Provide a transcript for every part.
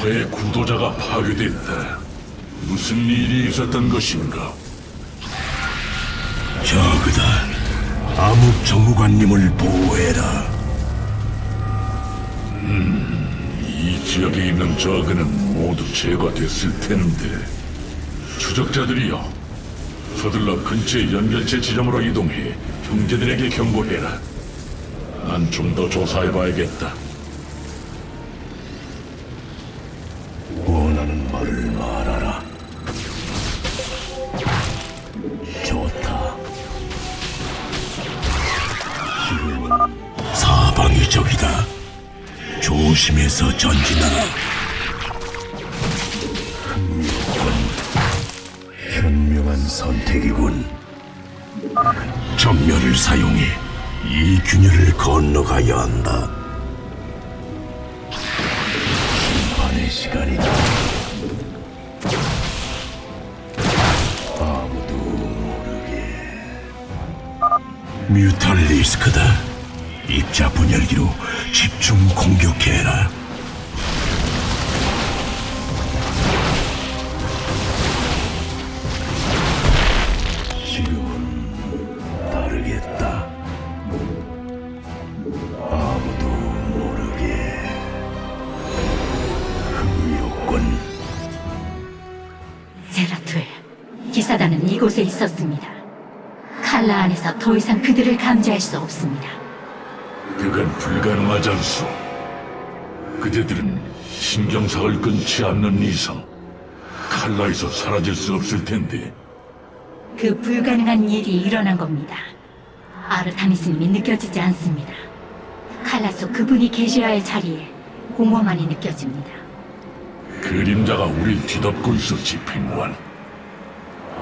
공허의 구도자가 파괴됐다. 무슨 일이 있었던 것인가? 저그다. 암흑 정무관님을 보호해라. 이 지역에 있는 저그는 모두 제거됐을 텐데 추적자들이여 서둘러 근처의 연결체 지점으로 이동해 형제들에게 경고해라 난 좀 더 조사해봐야겠다 적이다. 조심해서 전진하라. 현명한, 현명한 선택이군. 전멸을 사용해 이 균열을 건너가야 한다. 심판의 시간이다. 아무도 모르게. 뮤탈리스크다. 입자 분열기로 집중 공격해라. 지금은 다르겠다. 아무도 모르게. 흥미롭군. 제라툴, 기사단은 이곳에 있었습니다. 칼라 안에서 더 이상 그들을 감지할 수 없습니다. 그건 불가능하지 않소 그대들은 신경삭을 끊지 않는 이상 칼라에서 사라질 수 없을 텐데 그 불가능한 일이 일어난 겁니다. 아르타미스님이 느껴지지 않습니다. 칼라 속 그분이 계셔야 할 자리에 공허만이 느껴집니다. 그림자가 우릴 뒤덮고 있어 집행관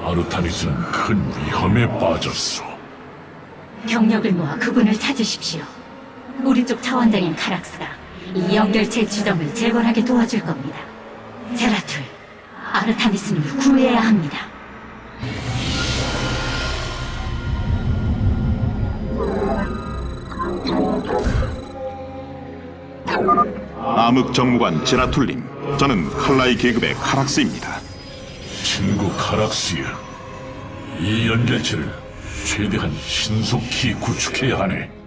아르타니스는 큰 위험에 빠졌어 경력을 모아 그분을 찾으십시오. 우리 쪽 차원장인 카락스가 이 연결체 지점을 재건하게 도와줄 겁니다. 제라툴, 아르타미스님을 구해야 합니다. 암흑 정무관 제라툴림 저는 칼라이 계급의 카락스입니다 친구 카락스야 이 연결체를 최대한 신속히 구축해야 하네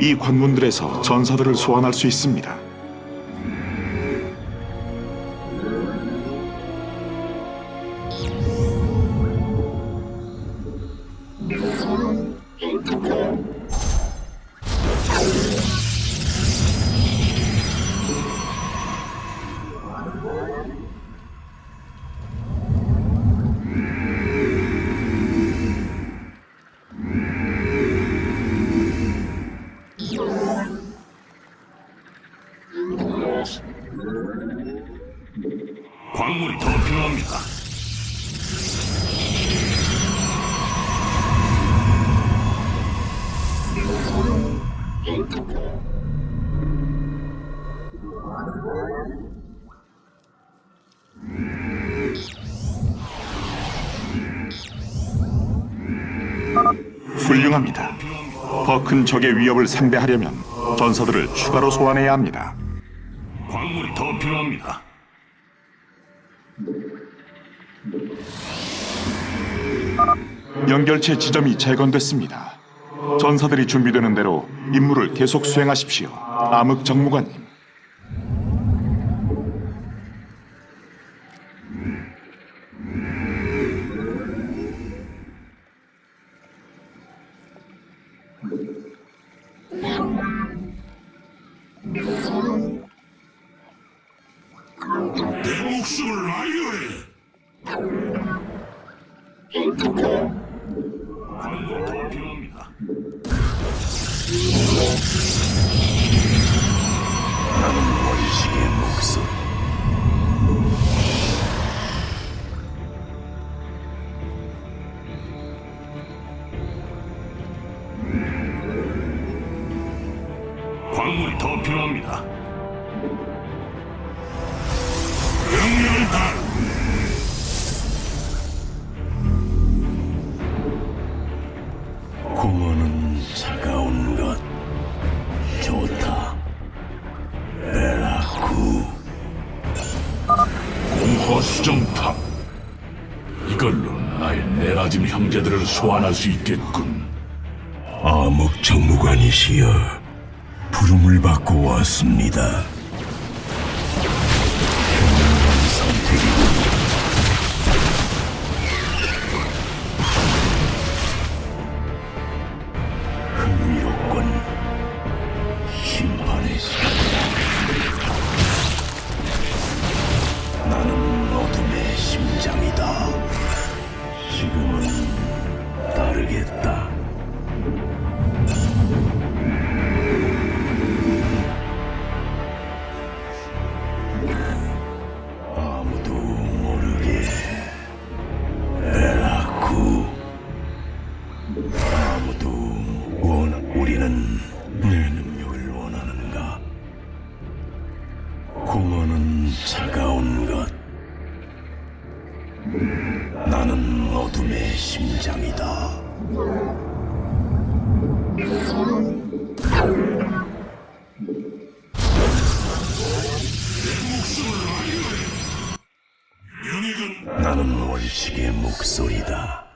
이 관문들에서 전사들을 소환할 수 있습니다 훌륭합니다. 더 큰 적의 위협을 상대하려면 전사들을 추가로 소환해야 합니다. 광물이 더 필요합니다. 연결체 지점이 재건됐습니다. 전사들이 준비되는 대로 임무를 계속 수행하십시오. 암흑 정무관님 네라짐 형제들을 소환할 수 있겠군. 암흑 정무관이시여 부름을 받고 왔습니다 흥미롭군 원칙의 목소리다.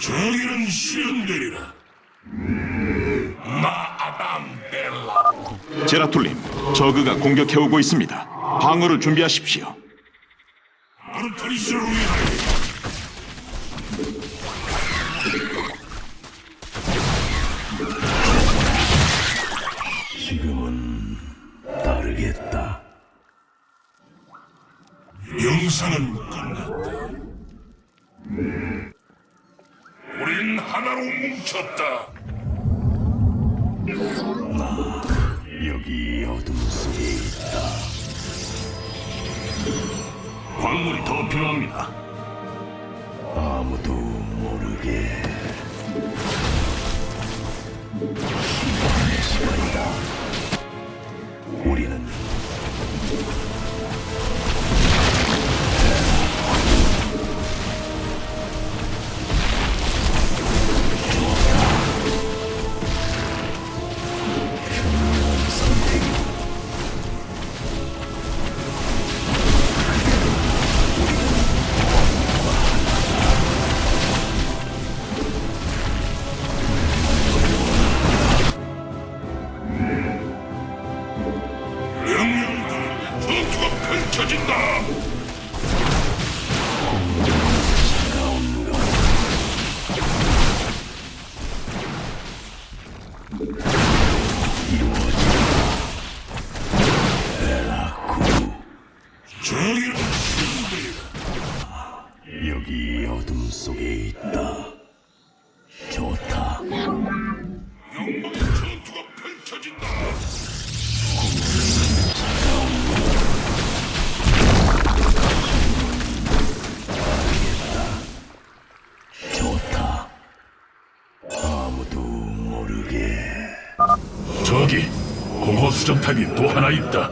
정의는 실현되리라. 마아담 벨라. 제라툴님, 저그가 공격해오고 있습니다. 방어를 준비하십시오. 아르타리스를 위하여. 지금은 따르겠다. 영상은 끝났다. 우린 하나로 뭉쳤다. 여기 어둠 속에 있다. 광물이 더 필요합니다. 아무도 모르게. Thank you. 펼쳐진다. 저기 공허 수정탑이 또 하나 있다.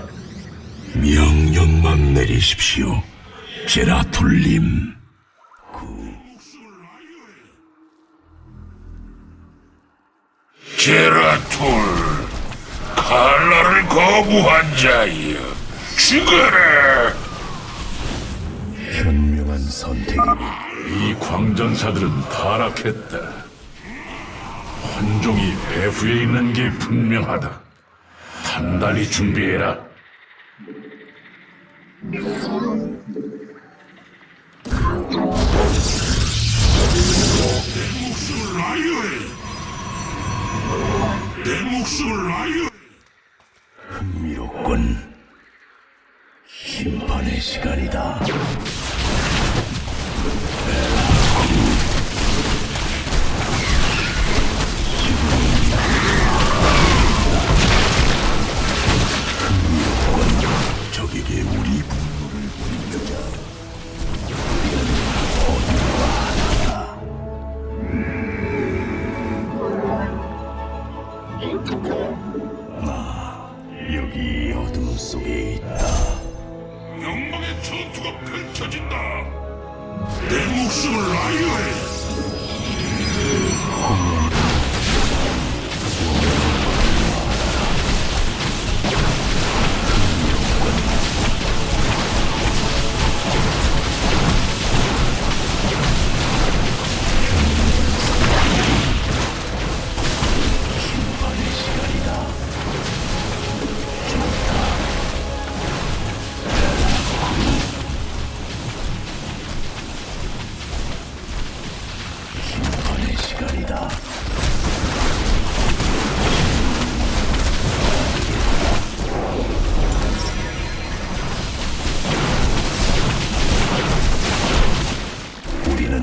명령만 내리십시오. 제라툴님. 제라툴 칼라를 거부한 자여 죽어라. 현명한 선택이고 이 광전사들은 타락했다. 환종이 배후에 있는 게 분명하다. 단단히 준비해라. 목숨을 라이오에 내 목숨을 라이오 흥미롭군. 심판의 시간이다.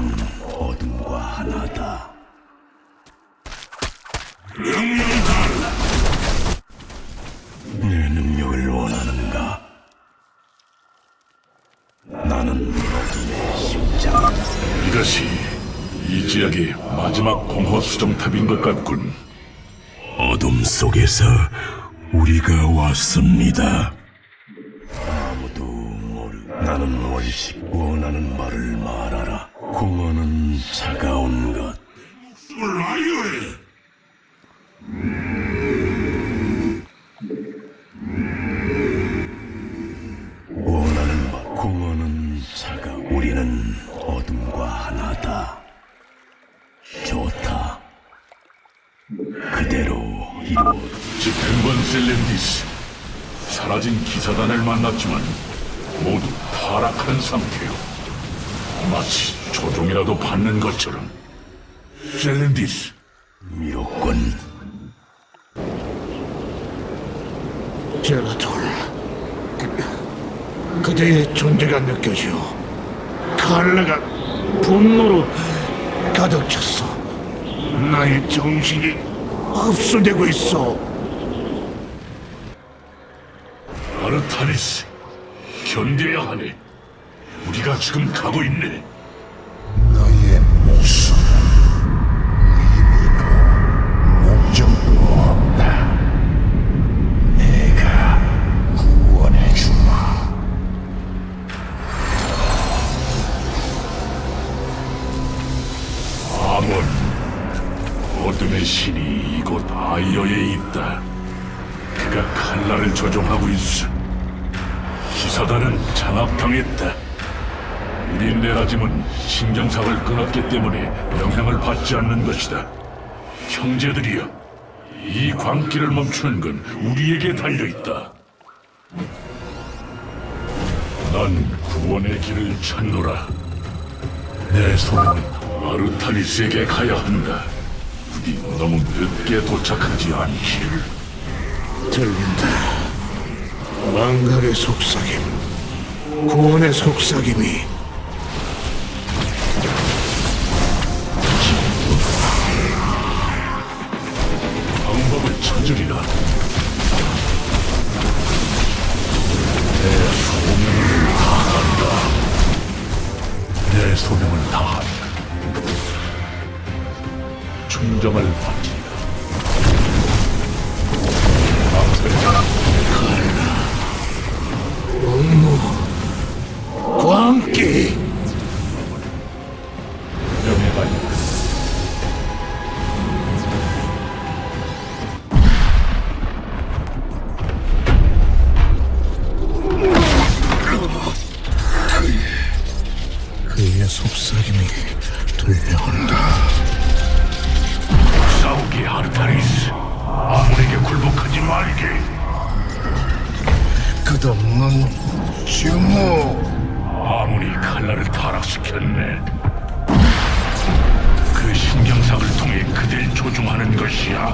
우리는 어둠과 하나다. 내 능력을 원하는가? 나는 어둠의 심장. 이것이 이 지역의 마지막 공허 수정탑인 것 같군 어둠 속에서 우리가 왔습니다. 아무도 모르. 나는 원식 원하는 말을 말하라. 공허는 차가운 것. 라이오에 원하는 말. 공허는 차가. 우리는 어둠과 하나다. 좋다. 그대로 이루어. 집행관 셀렌디스 사라진 기사단을 만났지만 모두 타락한 상태요 마치 조종이라도 받는 것처럼. 셀렌디스. 미롭군. 제라톨 그대의 존재가 느껴져 칼라가 분노로 가득 찼어. 나의 정신이 흡수되고 있어. 아르타니스 견뎌야 하네. 우리가 지금 가고 있네 신이 이곳 아이어에 있다. 그가 칼날을 조종하고 있어. 기사단은 장압당했다. 우리 내라짐은 신경상을 끊었기 때문에 영향을 받지 않는 것이다. 형제들이여 이 광기를 멈추는 건 우리에게 달려있다. 난 구원의 길을 찾노라. 내 소명은 아르타니스에게 가야 한다. 너무 늦게 도착하지 않기를. 들린다 망각의 속삭임 구원의 속삭임이 방법을 찾으리라. 내 소명을 다한다. 내 소명을 다한다. 충정을 바치 끝없는 증오. 아무리 칼날을 타락시켰네. 그 신경삭을 통해 그들 조종하는 것이야.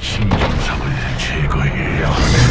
신경삭을 제거해야 하네.